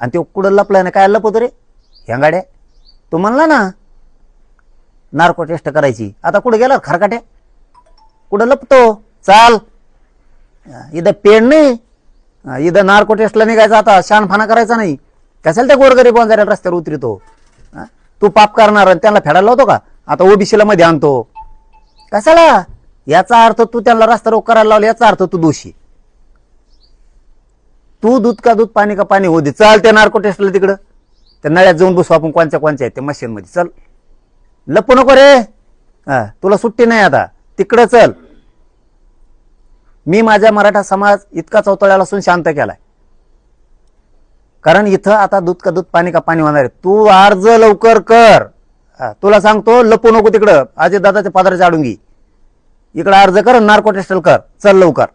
आणि तो कुठं लपलाय ना काय लपवतो रे? ह्या गाड्या तू म्हणला ना नार्को टेस्ट करायची. आता कुठं गेला खरकाटे कुठं लपतो? चाल. इथं पेड नाही. इथं नार्को टेस्टला निघायचं आता. शानफाना करायचा नाही. कशाला त्या गोरगरीब वंजाऱ्या रस्त्यावर उतरतो? तू पाप करणार आणि त्यांना फेडायला लावतो का? आता ओबीसीला मध्ये आणतो. कशाला? याचा अर्थ तू त्यांना रस्ता रोख करायला लावला याचा अर्थ तू दोषी. तू दूध का दूध पाणी का पाणी होऊ दे. चल त्या नार्को टेस्टला तिकडं. त्या नळ्यात जाऊन बसू आपण कोणच्या कोणच्या आहेत त्या मशीनमध्ये. चल. लपू नको रे. हा, तुला सुट्टी नाही आता. तिकडं चल. मी माझ्या मराठा समाज इतका चौतळ्याला असून शांत केलाय. कारण इथं आता दूध का दूध पाणी का पाणी होणार आहे. तू अर्ज लवकर कर. तुला सांगतो लपू नको तिकडं. अजय दादाच्या पादराच्या आडून घे. इकडं अर्ज कर नार्को टेस्टल कर. चल लवकर.